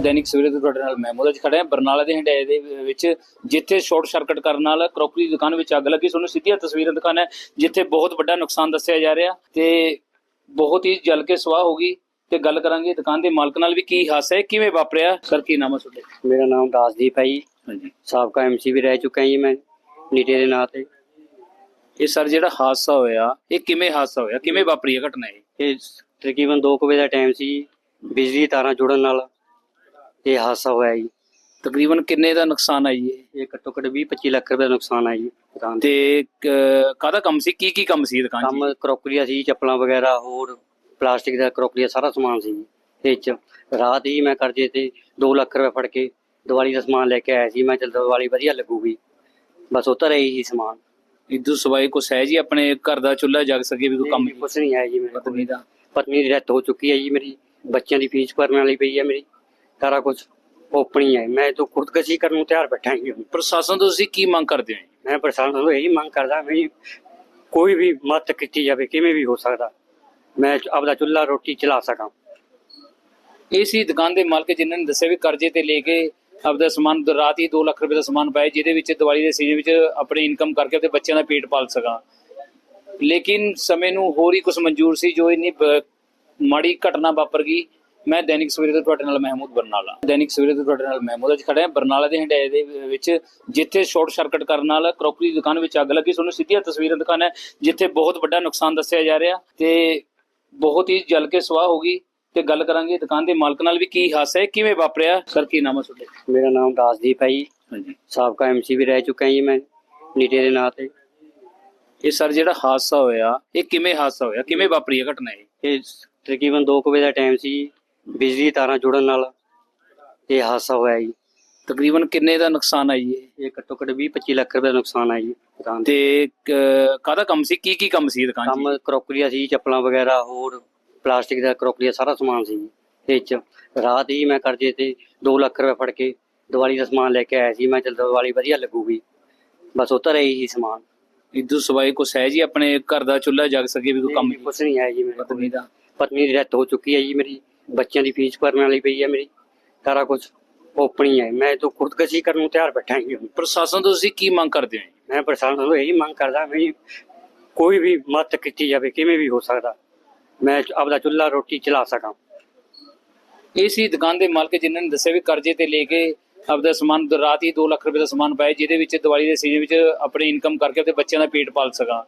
ਦੈਨਿਕ ਸਵੇਰੇ ਤੋਂ ਤੁਹਾਡੇ ਨਾਲ ਮਹਿਮੂਦ ਅੱਜ ਖੜੇ ਹਾਂ ਬਰਨਾਲਾ ਦੇ ਹੰਡਾਏ ਦੇ ਵਿੱਚ ਜਿੱਥੇ ਸ਼ਾਰਟ ਸਰਕਟ ਕਰਨ ਨਾਲ ਕਰੋਕਰੀ ਦੀ ਦੁਕਾਨ ਵਿੱਚ ਅੱਗ ਲੱਗੀ। ਤੁਹਾਨੂੰ ਸਿੱਧੀਆਂ ਤਸਵੀਰਾਂ ਦੁਕਾਨ ਹੈ ਜਿੱਥੇ ਬਹੁਤ ਵੱਡਾ ਨੁਕਸਾਨ ਦੱਸਿਆ ਜਾ ਰਿਹਾ ਤੇ ਬਹੁਤ ਹੀ ਜਲ ਕੇ ਸਵਾਹ ਹੋ ਗਈ। ਤੇ ਗੱਲ ਕਰਾਂਗੇ ਦੁਕਾਨ ਦੇ ਮਾਲਕ ਨਾਲ ਵੀ ਕੀ ਹਾਸਾ ਹੈ ਕਿਵੇਂ ਵਾਪਰਿਆ? ਸਰ ਕੀ ਨਾਮ ਹੈ ਤੁਹਾਡੇ? ਮੇਰਾ ਨਾਮ ਦਾਸਦੀਪ ਹੈ ਜੀ। ਹਾਂਜੀ। ਸਾਬਕਾ ਐਮਸੀ ਵੀ ਰਹਿ ਚੁੱਕਾ ਜੀ ਮੈਂ ਨੀਟੇ ਦੇ ਨਾਂ ਤੇ। ਇਹ ਸਰ ਜਿਹੜਾ ਹਾਦਸਾ ਹੋਇਆ ਇਹ ਕਿਵੇਂ ਹਾਦਸਾ ਹੋਇਆ? ਕਿਵੇਂ ਵਾਪਰੀ ਇਹ ਘਟਨਾ ਇਹ? ਤਕਰੀਬਨ 2 ਵਜੇ ਦਾ ਟਾਈਮ ਸੀ। ਬਿਜਲੀ ਤਾਰਾਂ ਜੁੜਨ ਨਾਲ। ਇਹ ਹਾਦਸਾ ਹੋਇਆ ਜੀ। ਤਕਰੀਬਨ ਕਿੰਨੇ ਦਾ ਨੁਕਸਾਨ ਆਈ ਇਹ ਇਹ ਘੱਟੋ ਘੱਟ 20 25 ਲੱਖ ਰੁਪਏ ਦਾ ਨੁਕਸਾਨ ਆ ਜੀ ਦੁਕਾਨ ਤੇ। ਤੇ ਕ- ਕਾਹਦਾ ਕੰਮ ਸੀ? ਕੀ ਕੀ ਕੰਮ ਸੀ ਦੁਕਾਨ 'ਚ? ਕੰਮ ਕਰੋਕਰੀਆ ਸੀ ਚੱਪਲਾਂ ਵਗੈਰਾ ਹੋਰ ਪਲਾਸਟਿਕ ਦਾ ਕਰੋਕਰੀਆ ਸਾਰਾ ਸਮਾਨ ਸੀ ਜੀ ਇਹ ਚ। ਰਾਤ ਹੀ ਮੈਂ ਕਰਜ਼ੇ ਤੇ 2 ਲੱਖ ਰੁਪਏ ਫੜ ਕੇ ਦੀਵਾਲੀ ਦਾ ਸਮਾਨ ਲੈ ਕੇ ਆਇਆ ਸੀ। ਮੈਂ ਚਲ ਦੀਵਾਲੀ ਵਧੀਆ ਲੱਗੂਗੀ। ਬਸ ਉਤਰ ਰਹੀ ਸੀ ਸਮਾਨ। ਇਦੋਂ ਸਵਾਈ ਕੁਛ ਹੈ ਜੀ ਆਪਣੇ ਘਰ ਦਾ ਚੁੱਲ੍ਹਾ ਜਗ ਸਕੇ ਵੀ ਕੋਈ ਕੰਮ ਨਹੀਂ, ਕੁਛ ਨਹੀਂ ਹੈ ਜੀ ਮੇਰੇ ਕੋਲ। ਪਤਨੀ ਦਾ। ਪਤਨੀ ਦੀ ਡੈਥ ਹੋ ਚੁੱਕੀ ਹੈ ਜੀ ਮੇਰੀ। ਬੱਚਿਆਂ ਦੀ ਫੀਸ ਭਰਨ ਵਾਲੀ ਪਈ ਹੈ ਮੇਰੀ। ਸਾਰਾ ਕੁਝ ਓਪਣੀ ਹੈ। ਮੈਂ ਤਾਂ ਖੁਦਕਸ਼ੀ ਕਰਨ ਨੂੰ ਤਿਆਰ ਬੈਠਾ ਹਾਂ ਹੁਣ ਪ੍ਰਸ਼ਾਸਨ ਤੋਂ ਤੁਸੀਂ ਕੀ ਮੰਗ ਕਰਦੇ ਹੋ? ਮੈਂ ਪ੍ਰਸ਼ਾਸਨ ਤੋਂ ਇਹੀ ਮੰਗ ਕਰਦਾ ਵੀ ਕੋਈ ਵੀ ਮਦਦ ਕੀਤੀ ਜਾਵੇ ਕਿਵੇਂ ਵੀ ਹੋ ਸਕਦਾ ਮੈਂ ਆਪਦਾ ਚੁੱਲ੍ਹਾ ਰੋਟੀ ਚਲਾ ਸਕਾਂ। ਇਹ ਸੀ ਦੁਕਾਨ ਦੇ ਮਾਲਕ ਜਿਨ੍ਹਾਂ ਨੇ ਦੱਸਿਆ ਵੀ ਕਰਜ਼ੇ ਤੇ ਲੈ ਕੇ ਆਪਦਾ ਸਮਾਨ ਰਾਤ ਹੀ 2 ਲੱਖ ਰੁਪਏ ਦਾ ਸਮਾਨ ਪਾਇਆ ਜਿਹਦੇ ਵਿੱਚ ਦੀਵਾਲੀ ਦੇ ਸੀਜ਼ਨ ਵਿੱਚ ਆਪਣੀ ਇਨਕਮ ਕਰਕੇ ਆਪਣੇ ਬੱਚਿਆਂ ਦਾ ਪੇਟ ਪਾਲ ਸਕਾਂ। ਲੇਕਿਨ ਸਮੇਂ ਨੂੰ ਹੋਰ ਹੀ ਕੁਝ ਮਨਜ਼ੂਰ ਸੀ ਜੋ ਇੰਨੀ ਮਾੜੀ ਘਟਨਾ ਵਾਪਰ ਗਈ। ਮੈਂ ਦੈਨਿਕ ਸਵੇਰੇ ਤੋਂ ਤੁਹਾਡੇ ਨਾਲ ਮਹਿਮੂਦ ਬਰਨਾਲਾ। ਦੈਨਿਕ ਸਵੇਰੇ ਤੋਂ ਤੁਹਾਡੇ ਨਾਲ ਮਹਿਮੂਦ ਅੱਜ ਖੜੇ ਹਾਂ। ਬਰਨਾਲਾ ਦੇ ਹੰਡਾਏ ਦੇ ਵਿੱਚ ਜਿੱਥੇ ਸ਼ਾਰਟ ਸਰਕਟ ਕਰਨ ਨਾਲ ਕਰੋਕਰੀ ਦੀ ਦੁਕਾਨ ਵਿੱਚ ਅੱਗ ਲੱਗੀ ਤੁਹਾਨੂੰ ਸਿੱਧੀਆਂ ਤਸਵੀਰਾਂ ਦੁਕਾਨ ਹੈ ਜਿੱਥੇ ਬਹੁਤ ਵੱਡਾ ਨੁਕਸਾਨ ਦੱਸਿਆ ਜਾ ਰਿਹਾ ਤੇ ਬਹੁਤ ਹੀ ਜਲ ਕੇ ਸਵਾਹ ਹੋ ਗਈ। ਤੇ ਗੱਲ ਕਰਾਂਗੇ ਦੁਕਾਨ ਦੇ ਮਾਲਕ ਨਾਲ ਵੀ ਕੀ ਹਾਸਾ ਹੈ ਕਿਵੇਂ ਵਾਪਰਿਆ? ਸਰ ਕੀ ਨਾਮ ਹੈ ਤੁਹਾਡੇ? ਮੇਰਾ ਨਾਮ ਦਾਸਦੀਪ ਹੈ ਜੀ। ਹਾਂਜੀ। ਸਾਬਕਾ ਐਮਸੀ ਵੀ ਰਹਿ ਚੁੱਕਾ ਜੀ ਮੈਂ ਨੀਟੇ ਦੇ ਨਾਂ ਤੇ। ਇਹ ਸਰ ਜਿਹੜਾ ਹਾਦਸਾ ਹੋਇਆ ਇਹ ਕਿਵੇਂ ਹਾਦਸਾ ਹੋਇਆ? ਕਿਵੇਂ ਵਾਪਰੀ ਇਹ ਘਟਨਾ ਇਹ? ਇਹ ਤਕਰੀਬਨ 2 ਵਜੇ ਦਾ ਟਾਈਮ ਸੀ ਬਿਜਲੀ ਤਾਰਾਂ ਜੁੜਨ ਨਾਲ ਇਹ ਹਾਦਸਾ ਹੋਇਆ ਜੀ। ਤਕਰੀਬਨ ਕਿੰਨੇ ਦਾ ਨੁਕਸਾਨ ਆਈ ਇਹ? ਇਹ ਘੱਟੋ ਘੱਟ 20 25 ਲੱਖ ਰੁਪਏ ਦਾ ਨੁਕਸਾਨ ਆ ਜੀ ਦੁਕਾਨ ਤੇ। ਤੇ ਕ- ਕਾਹਦਾ ਕੰਮ ਸੀ? ਕੀ ਕੀ ਕੰਮ ਸੀ ਦੁਕਾਨ 'ਚ? ਕੰਮ ਕਰੋਕਰੀਆ ਸੀ ਚੱਪਲਾਂ ਵਗੈਰਾ ਹੋਰ ਪਲਾਸਟਿਕ ਦਾ ਕਰੋਕਰੀਆ ਸਾਰਾ ਸਮਾਨ ਸੀ ਜੀ ਇਹ ਚ। ਰਾਤ ਹੀ ਮੈਂ ਕਰਜ਼ੇ ਤੇ 2 ਲੱਖ ਰੁਪਏ ਫੜ ਕੇ ਦੀਵਾਲੀ ਦਾ ਸਮਾਨ ਲੈ ਕੇ ਆਇਆ ਸੀ। ਮੈਂ ਚਲ ਦੀਵਾਲੀ ਵਧੀਆ ਲੱਗੂਗੀ। ਬਸ ਉਤਰ ਰਹੀ ਸੀ ਸਮਾਨ। ਇਦੋਂ ਸਵਾਈ ਕੁਛ ਹੈ ਜੀ ਆਪਣੇ ਘਰ ਦਾ ਚੁੱਲ੍ਹਾ ਜਗ ਸਕੇ ਵੀ ਕੋਈ ਕੰਮ ਕੁਛ ਨਹੀਂ ਹੈ ਜੀ ਮੇਰੇ ਕੋਲ। ਪਤਨੀ ਦਾ? ਪਤਨੀ ਦੀ ਡੈਥ ਹੋ ਚੁੱਕੀ ਹੈ ਜੀ ਮੇਰੀ। ਬੱਚਿਆਂ ਦੀ ਫੀਸ ਭਰਨ ਵਾਲੀ ਪਈ ਹੈ ਮੇਰੀ ਸਾਰਾ ਕੁਝ ਓਪਣੀ ਹੈ ਮੈਂ ਤਾਂ ਖੁਦਕਸ਼ੀ ਕਰਨ ਨੂੰ ਤਿਆਰ ਬੈਠਾ ਹਾਂ ਹੁਣ ਪ੍ਰਸ਼ਾਸਨ ਤੋਂ ਤੁਸੀਂ ਕੀ ਮੰਗ ਕਰਦੇ ਹੋ ਜੀ? ਮੈਂ ਪ੍ਰਸ਼ਾਸਨ ਤੋਂ ਇਹੀ ਮੰਗ ਕਰਦਾ ਵੀ ਕੋਈ ਵੀ ਮਦਦ ਕੀਤੀ ਜਾਵੇ ਕਿਵੇਂ ਵੀ ਹੋ ਸਕਦਾ ਮੈਂ ਆਪਦਾ ਚੁੱਲ੍ਹਾ ਰੋਟੀ ਚਲਾ ਸਕਾਂ। ਇਹ ਸੀ ਦੁਕਾਨ ਦੇ ਮਾਲਕ ਜਿਨ੍ਹਾਂ ਨੇ ਦੱਸਿਆ ਵੀ ਕਰਜ਼ੇ ਤੇ ਲੈ ਕੇ ਆਪਦਾ ਸਮਾਨ ਰਾਤ ਹੀ 2 ਲੱਖ ਰੁਪਏ ਦਾ ਸਮਾਨ ਪਾਇਆ ਜਿਹਦੇ ਵਿੱਚ ਦੀਵਾਲੀ ਦੇ ਸੀਜ਼ਨ ਵਿੱਚ ਆਪਣੀ ਇਨਕਮ ਕਰਕੇ ਆਪਣੇ ਬੱਚਿਆਂ ਦਾ ਪੇਟ ਪਾਲ ਸਕਾਂ।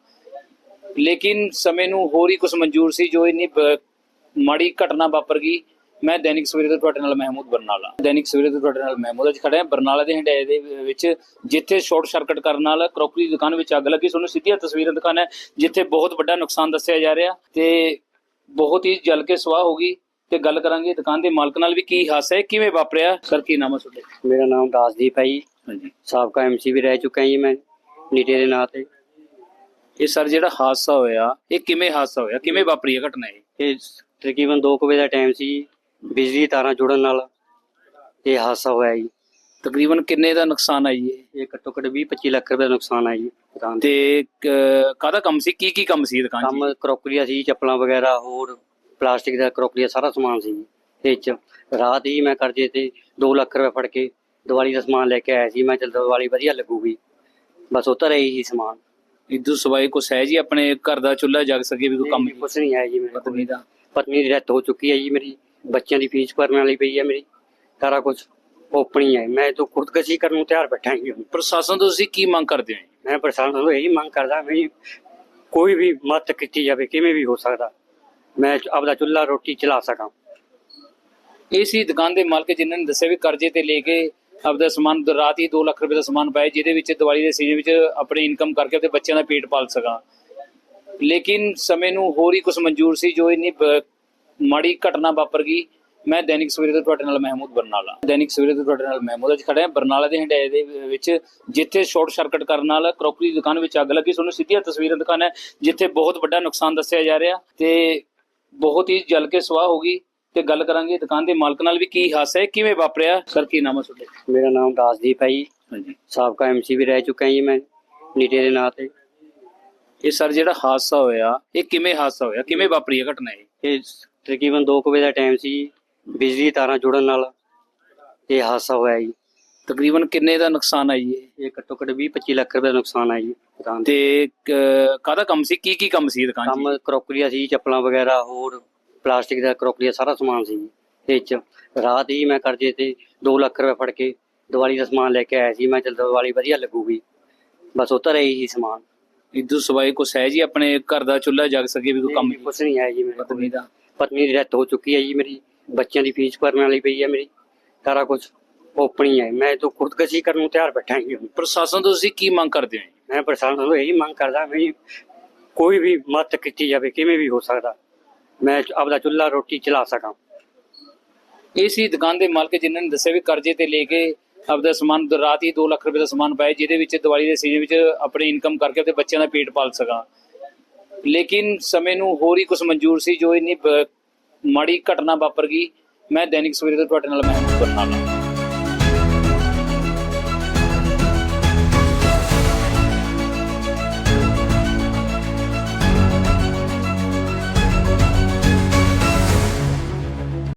ਲੇਕਿਨ ਸਮੇਂ ਨੂੰ ਹੋਰ ਹੀ ਕੁਝ ਮਨਜ਼ੂਰ ਸੀ ਜੋ ਇੰਨੀ ਬ- ਮਾੜੀ ਘਟਨਾ ਵਾਪਰ ਗਈ ਮੈਂ ਦੈਨਿਕ ਸਵੇਰੇ ਤੋਂ ਤੁਹਾਡੇ ਨਾਲ ਮਹਿਮੂਦ ਬਰਨਾਲਾ। ਦੈਨਿਕ ਸਵੇਰੇ ਤੋਂ ਤੁਹਾਡੇ ਨਾਲ ਮਹਿਮੂਦ ਅੱਜ ਖੜੇ ਹਾਂ ਬਰਨਾਲਾ ਦੇ ਹੰਡਾਏ ਦੇ ਵਿੱਚ ਜਿੱਥੇ ਸ਼ਾਰਟ ਸਰਕਟ ਕਰਨ ਨਾਲ ਕਰੋਕਰੀ ਦੀ ਦੁਕਾਨ ਵਿੱਚ ਅੱਗ ਲੱਗੀ। ਤੁਹਾਨੂੰ ਸਿੱਧੀਆਂ ਤਸਵੀਰਾਂ ਦੁਕਾਨ ਹੈ ਜਿੱਥੇ ਬਹੁਤ ਵੱਡਾ ਨੁਕਸਾਨ ਦੱਸਿਆ ਜਾ ਰਿਹਾ ਤੇ ਬਹੁਤ ਹੀ ਜਲ ਕੇ ਸਵਾਹ ਹੋ ਗਈ। ਤੇ ਗੱਲ ਕਰਾਂਗੇ ਦੁਕਾਨ ਦੇ ਮਾਲਕ ਨਾਲ ਵੀ ਕੀ ਹਾਸਾ ਹੈ ਕਿਵੇਂ ਵਾਪਰਿਆ? ਸਰ ਕੀ ਨਾਮ ਹੈ ਤੁਹਾਡੇ? ਮੇਰਾ ਨਾਮ ਦਾਸਦੀਪ ਹੈ ਜੀ। ਹਾਂਜੀ। ਸਾਬਕਾ ਐਮਸੀ ਵੀ ਰਹਿ ਚੁੱਕਾ ਜੀ ਮੈਂ ਨੀਟੇ ਦੇ ਨਾਂ ਤੇ। ਇਹ ਸਰ ਜਿਹੜਾ ਹਾਦਸਾ ਹੋਇਆ ਇਹ ਕਿਵੇਂ ਹਾਦਸਾ ਹੋਇਆ? ਕਿਵੇਂ ਵਾਪਰੀ ਇਹ ਘਟਨਾ ਇਹ? ਇਹ ਤਕਰੀਬਨ 2 ਵਜੇ ਦਾ ਟਾਈਮ ਸੀ ਬਿਜਲੀ ਤਾਰਾਂ ਜੁੜਨ ਨਾਲ ਇਹ ਹਾਦਸਾ ਹੋਇਆ ਜੀ। ਤਕਰੀਬਨ ਕਿੰਨੇ ਦਾ ਨੁਕਸਾਨ ਹੈ ਜੀ ਇਹ? ਘੱਟੋ ਘੱਟ 20 25 ਲੱਖ ਰੁਪਏ ਦਾ ਨੁਕਸਾਨ ਹੈ ਜੀ ਦੁਕਾਨ ਤੇ। ਤੇ ਕ- ਕਾਹਦਾ ਕੰਮ ਸੀ? ਕੀ ਕੀ ਕੰਮ ਸੀ ਦੁਕਾਨ 'ਚ? ਕੰਮ ਕਰੋਕਰੀਆ ਸੀ ਚੱਪਲਾਂ ਵਗੈਰਾ ਹੋਰ ਪਲਾਸਟਿਕ ਦਾ ਕਰੋਕਰੀਆ ਸਾਰਾ ਸਮਾਨ ਸੀ ਜੀ ਇਹ ਚ। ਰਾਤ ਹੀ ਮੈਂ ਕਰਜੇ ਤੇ 2 ਲੱਖ ਰੁਪਏ ਫੜ ਕੇ ਦੀਵਾਲੀ ਦਾ ਸਮਾਨ ਲੈ ਕੇ ਆਇਆ ਸੀ ਮੈਂ ਚਲ ਦੀਵਾਲੀ ਵਧੀਆ ਲੱਗੂਗੀ। ਬਸ ਉਤਰ ਰਹੀ ਸੀ ਸਮਾਨ। ਇਦੋਂ ਸਵਾਏ ਕੁਛ ਹੈ ਜੀ ਆਪਣੇ ਘਰ ਦਾ ਚੁੱਲ੍ਹਾ ਜਗ ਸਕੇ ਵੀ ਕੋਈ ਕੰਮ? ਨਹੀਂ, ਕੁਛ ਨਹੀਂ ਹੈ ਜੀ ਮੇਰੇ ਕੋਲ। ਪਤਨੀ ਦਾ। ਪਤਨੀ ਦੀ ਡੈਥ ਹੋ ਚੁੱਕੀ ਹੈ ਜੀ ਮੇਰੀ ਬੱਚਿਆਂ ਦੀ ਫੀਸ ਭਰਨ ਵਾਲੀ ਪਈ ਹੈ ਮੇਰੀ ਸਾਰਾ ਕੁਝ ਓਪਣੀ ਹੈ ਮੈਂ ਤਾਂ ਖੁਦਕਸ਼ੀ ਕਰਨ ਨੂੰ ਤਿਆਰ ਬੈਠਾ ਹਾਂ ਹੁਣ। ਪ੍ਰਸ਼ਾਸਨ ਤੋਂ ਤੁਸੀਂ ਕੀ ਮੰਗ ਕਰਦੇ ਹੋ ਜੀ? ਮੈਂ ਪ੍ਰਸ਼ਾਸਨ ਤੋਂ ਇਹੀ ਮੰਗ ਕਰਦਾ ਵੀ ਕੋਈ ਵੀ ਮਦਦ ਕੀਤੀ ਜਾਵੇ ਕਿਵੇਂ ਵੀ ਹੋ ਸਕਦਾ ਮੈਂ ਆਪਦਾ ਚੁੱਲ੍ਹਾ ਰੋਟੀ ਚਲਾ ਸਕਾਂ। ਇਹ ਸੀ ਦੁਕਾਨ ਦੇ ਮਾਲਕ ਜਿਨ੍ਹਾਂ ਨੇ ਦੱਸਿਆ ਵੀ ਕਰਜ਼ੇ ਤੇ ਲੈ ਕੇ ਆਪਦਾ ਸਮਾਨ ਰਾਤ ਹੀ 2 ਲੱਖ ਰੁਪਏ ਦਾ ਸਮਾਨ ਪਾਇਆ ਜਿਹਦੇ ਵਿੱਚ ਦੀਵਾਲੀ ਦੇ ਸੀਜ਼ਨ ਵਿੱਚ ਆਪਣੀ ਇਨਕਮ ਕਰਕੇ ਆਪਣੇ ਬੱਚਿਆਂ ਦਾ ਪੇਟ ਪਾਲ ਸਕਾਂ। ਲੇਕਿਨ ਸਮੇਂ ਨੂੰ ਹੋਰ ਹੀ ਕੁਝ ਮਨਜ਼ੂਰ ਸੀ ਜੋ ਇੰਨੀ ਮਾੜੀ ਘਟਨਾ ਵਾਪਰ ਗਈ। ਮੈਂ ਦੈਨਿਕ ਸਵੇਰੇ ਤੋਂ ਤੁਹਾਡੇ ਨਾਲ ਮਹਿਮੂਦ ਬਰਨਾਲਾ। ਦੈਨਿਕ ਸਵੇਰੇ ਤੋਂ ਤੁਹਾਡੇ ਨਾਲ ਮਹਿਮੂਦ ਅੱਜ ਖੜੇ ਹਾਂ। ਬਰਨਾਲਾ ਦੇ ਹੰਡਾਏ ਦੇ ਵਿੱਚ ਜਿੱਥੇ ਸ਼ਾਰਟ ਸਰਕਟ ਕਰਨ ਨਾਲ ਕਰੋਕਰੀ ਦੀ ਦੁਕਾਨ ਵਿੱਚ ਅੱਗ ਲੱਗੀ। ਤੁਹਾਨੂੰ ਸਿੱਧੀਆਂ ਤਸਵੀਰਾਂ ਦਿਖਾਣਾ ਜਿੱਥੇ ਬਹੁਤ ਵੱਡਾ ਨੁਕਸਾਨ ਦੱਸਿਆ ਜਾ ਰਿਹਾ ਤੇ ਬਹੁਤ ਹੀ ਜਲ ਕੇ ਸਵਾਹ ਹੋ ਗਈ। ਤੇ ਗੱਲ ਕਰਾਂਗੇ ਦੁਕਾਨ ਦੇ ਮਾਲਕ ਨਾਲ ਵੀ ਕੀ ਹਾਸਾ ਹੈ ਕਿਵੇਂ ਵਾਪਰਿਆ? ਸਰ ਕੀ ਨਾਮ ਹੈ ਤੁਹਾਡਾ? ਮੇਰਾ ਨਾਮ ਦਾਸਦੀਪ ਹੈ ਜੀ। ਹਾਂਜੀ। ਸਾਬਕਾ ਐਮਸੀ ਵੀ ਰਹਿ ਚੁੱਕਾ ਜੀ ਮੈਂ ਨੀਟੇ ਦੇ ਨਾਂ ਤੇ। ਇਹ ਸਰ ਜਿਹੜਾ ਹਾਦਸਾ ਹੋਇਆ ਇਹ ਕਿਵੇਂ ਹਾਦਸਾ ਹੋਇਆ? ਕਿਵੇਂ ਵਾਪਰੀ ਹੈ ਘਟਨਾ ਇਹ? ਇਹ ਤਕਰੀਬਨ 2 ਵਜੇ ਦਾ ਟਾਈਮ ਸੀ ਬਿਜਲੀ ਤਾਰਾਂ ਜੁੜਨ ਨਾਲ ਇਹ ਹਾਦਸਾ ਹੋਇਆ ਜੀ। ਤਕਰੀਬਨ ਕਿੰਨੇ ਦਾ ਨੁਕਸਾਨ ਹੈ ਜੀ ਇਹ? ਇਹ ਘੱਟੋ ਘੱਟ 20 25 ਲੱਖ ਰੁਪਏ ਦਾ ਨੁਕਸਾਨ ਹੈ ਜੀ ਦੁਕਾਨ ਤੇ। ਤੇ ਕ- ਕਾਹਦਾ ਕੰਮ ਸੀ? ਕੀ ਕੀ ਕੰਮ ਸੀ ਦੁਕਾਨ 'ਚ? ਕੰਮ ਕਰੋਕਰੀਆ ਸੀ ਚੱਪਲਾਂ ਵਗੈਰਾ ਹੋਰ ਪਲਾਸਟਿਕ ਦਾ ਕਰੋਕਰੀਆ ਸਾਰਾ ਸਮਾਨ ਸੀ ਇਹ ਚ। ਰਾਤ ਹੀ ਮੈਂ ਕਰਜੇ ਤੇ 2 ਲੱਖ ਰੁਪਏ ਫੜ ਕੇ ਦੀਵਾਲੀ ਦਾ ਸਮਾਨ ਲੈ ਕੇ ਆਇਆ ਸੀ। ਮੈਂ ਚਲ ਦੀਵਾਲੀ ਵਧੀਆ ਲੱਗੂਗੀ। ਬਸ ਉਤਰ ਰਹੀ ਸੀ ਸਮਾਨ। ਇਦੋਂ ਸਵਾਏ ਕੁਛ ਹੈ ਜੀ ਆਪਣੇ ਘਰ ਦਾ ਚੁੱਲ੍ਹਾ ਜਗ ਸਕੇ ਵੀ ਕੋਈ ਕੰਮ ਕੁਛ ਨਹੀਂ ਹੈ ਜੀ ਮੇਰੇ ਕੋਲ। ਪਤਨੀ ਦਾ। ਪਤਨੀ ਦੀ ਡੈਥ ਹੋ ਚੁੱਕੀ ਹੈ ਜੀ ਮੇਰੀ। ਬੱਚਿਆਂ ਦੀ ਫੀਸ ਭਰਨ ਵਾਲੀ ਪਈ ਹੈ ਮੇਰੀ। ਸਾਰਾ ਕੁਝ ਓਪਣੀ ਹੈ ਮੈਂ ਤਾਂ ਖੁਦਕਸ਼ੀ ਕਰਨ ਨੂੰ ਤਿਆਰ ਬੈਠਾ ਹਾਂ ਹੁਣ ਪ੍ਰਸ਼ਾਸਨ ਤੋਂ ਤੁਸੀਂ ਕੀ ਮੰਗ ਕਰਦੇ ਹੋ ਜੀ? ਮੈਂ ਪ੍ਰਸ਼ਾਸਨ ਤੋਂ ਇਹੀ ਮੰਗ ਕਰਦਾ ਵੀ ਕੋਈ ਵੀ ਮਦਦ ਕੀਤੀ ਜਾਵੇ ਕਿਵੇਂ ਵੀ ਹੋ ਸਕਦਾ। ਮੈਂ ਆਪਦਾ ਚੁੱਲ੍ਹਾ ਰੋਟੀ ਚਲਾ ਸਕਾਂ। ਇਹ ਸੀ ਦੁਕਾਨ ਦੇ ਮਾਲਕ ਜਿਨ੍ਹਾਂ ਨੇ ਦੱਸਿਆ ਵੀ ਕਰਜ਼ੇ ਤੇ ਲੈ ਕੇ ਆਪਦਾ ਸਮਾਨ ਰਾਤ ਹੀ 2 ਲੱਖ ਰੁਪਏ ਦਾ ਸਮਾਨ ਪਾਇਆ, ਜਿਹਦੇ ਵਿੱਚ ਦੀਵਾਲੀ ਦੇ ਸੀਜ਼ਨ ਵਿੱਚ ਆਪਣੀ ਇਨਕਮ ਕਰਕੇ ਆਪਣੇ ਬੱਚਿਆਂ ਦਾ ਪੇਟ ਪਾਲ ਸਕਾਂ। ਲੇਕਿਨ ਸਮੇਂ ਨੂੰ ਹੋਰ ਹੀ ਕੁਝ ਮਨਜ਼ੂਰ ਸੀ ਜੋ ਇੰਨੀ ਮਾੜੀ ਘਟਨਾ ਵਾਪਰ ਗਈ। ਮੈਂ ਦੈਨਿਕ ਸਵੇਰੇ ਤੋਂ ਤੁਹਾਡੇ ਨਾਲ ਮਹਿਮੂਦ ਬਰਨਾਲਾ